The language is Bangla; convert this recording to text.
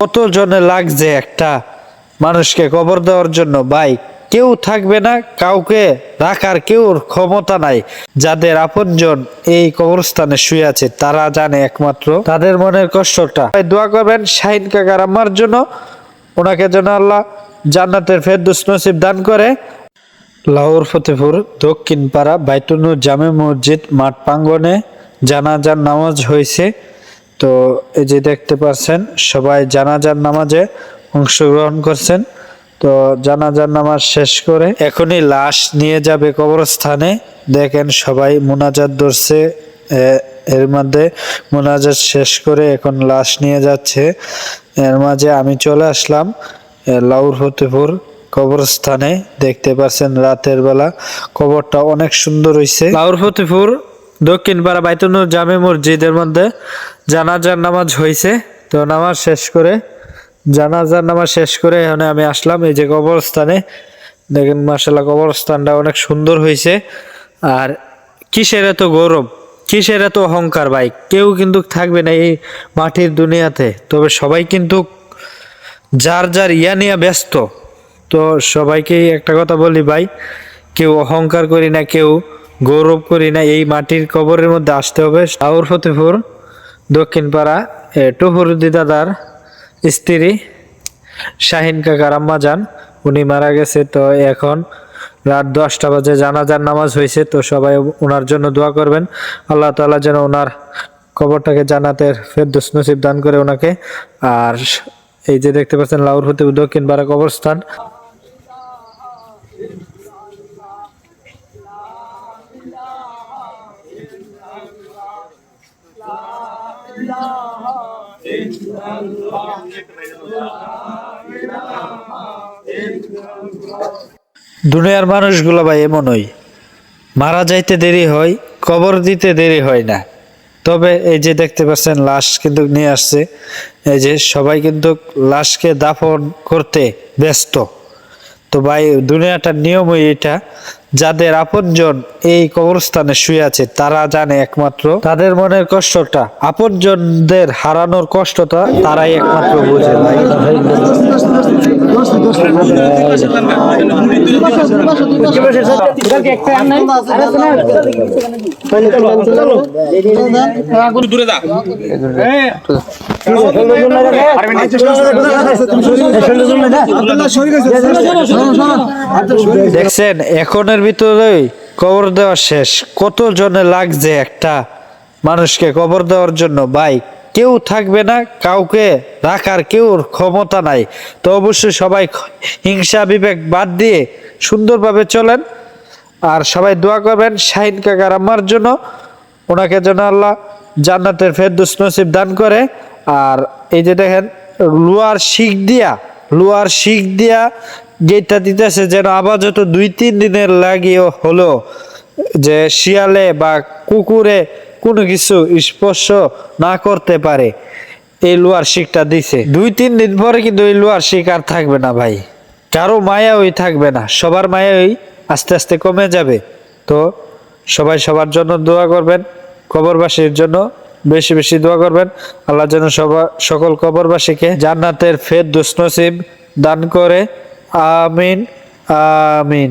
কত জনে লাগছে একটা মানুষকে কবর দেওয়ার জন্য? ভাই, কেউ থাকবে না, কাউকে রাখার কেউ ক্ষমতা নাই। যাদের আপনজন এই কবরস্থানে শুয়ে আছে, তারা জানে একমাত্র তাদের মনের কষ্টটা। দোয়া করবেন শাহিন কাকার আম্মার জন্য। ওনাকে যেন আল্লাহ জান্নাতের ফেরদৌস নসিব দান করে। লাহোর ফতেপুর দক্ষিণ পাড়া বাইতুনুর জামে মসজিদ, মাঠ প্রাঙ্গনে জানাজার নামাজ হয়েছে। তো এই যে দেখতে পাচ্ছেন, সবাই জানাজার নামাজে অংশগ্রহণ করছেন। তো জানাজার নামাজ শেষ করে এখনই লাশ নিয়ে যাবে কবরস্থানে। দেখেন সবাই মোনাজাত ধরছে এর মধ্যে মোনাজাত শেষ করে এখন লাশ নিয়ে যাচ্ছে। এর মাঝে আমি চলে আসলাম লাউর ফতেপুর কবরস্থানে। দেখতে পাচ্ছেন রাতের বেলা কবরটা অনেক সুন্দর হইছে। লাউর ফতেপুর দক্ষিণ পাড়া বাইতুনুর জামে মসজিদের মধ্যে জানাজার নামাজ হয়েছে তো নামাজ শেষ করে, জানাজার নামাজ শেষ করে এখানে আমি আসলাম। এই যে কবরস্থানে, দেখেন মার্শাল্লাহ কবরস্থানটা অনেক সুন্দর হয়েছে আর কিসের এত গৌরব? কিসের এত অহংকার ভাই? কেউ কিন্তু থাকবে না এই মাটির দুনিয়াতে। তবে সবাই কিন্তু যার যার ইয়া নিয়ে ব্যস্ত। তো সবাইকেই একটা কথা বলি ভাই, কেউ অহংকার করি না, কেউ গৌরব করি না এই মাটির কবরের মধ্যে আসতে হবে। শাহুর ফতেপুর দক্ষিণ পাড়া এ, টুহুরুদ্দি দাদার স্ত্রী শাহিন কাকার আম্মা যান উনি মারা গেছে তো এখন রাত দশটা বাজে জানাজার নামাজ হয়েছে তো সবাই ওনার জন্য দোয়া করবেন। আল্লাহ তালা যেন ওনার কবরটাকে জান্নাতের ফেরদৌস নসিব দান করে ওনাকে আর এই যে দেখতে পাচ্ছেন লাউর হতে দক্ষিণ দুনিয়ার মানুষগুলো ভাই এমনই মারা যাইতে দেরি হয়, কবর দিতে দেরি হয় না। তবে এই যে দেখতে পাচ্ছেন, লাশ কিন্তু নিয়ে আসছে। এই যে সবাই কিন্তু লাশকে দাফন করতে ব্যস্ত। তো ভাই, দুনিয়াটার নিয়মই এটা। যাদের আপনজন এই কবরস্থানে শুয়ে আছে তারা জানে একমাত্র তাদের মনের কষ্টটা। আপনজনদের হারানোর কষ্টটা তারাই একমাত্র বুঝে। দূরে যা। দেখছেন, এখনের ভিতরে কবর দেওয়া শেষ। কত জনে লাগছে একটা মানুষকে কবর দেওয়ার জন্য? ভাই, কেউ থাকবে না, কাউকে রাখার কেউ ক্ষমতা নাই। তো অবশ্যই সবাই হিংসা, বিবেক বাদ দিয়ে সুন্দরভাবে চলেন। আর সবাই দোয়া করবেন শাহিন কাকার আম্মার জন্য। ওনাকে যেন আল্লাহ জান্নাতের ফেরদৌস নসিব দান করে। আর এই যে দেখেন লোয়ার শিখ দিয়া লোয়ার শিখ দিয়া গেটটা দিতেছে যেন যত দুই, তিন দিনের লাগিয়ে হলো যে শিয়ালে বা কুকুরে কোনো কিছু স্পর্শ না করতে পারে। এই লোয়ার শিখটা দিছে। দুই, তিন দিন পরে কিন্তু এই লোয়ার শিখ আর থাকবে না ভাই। কারও মায়া ওই থাকবে না। সবার মায়া ওই আস্তে আস্তে কমে যাবে। তো সবাই সবার জন্য দোয়া করবেন। কবরবাসীর জন্য বেশি বেশি দোয়া করবেন। আল্লাহ যেন সবার সকল কবরবাসীকে জান্নাতের ফের দুষ্ণসিব দান করে। আমিন আমিন।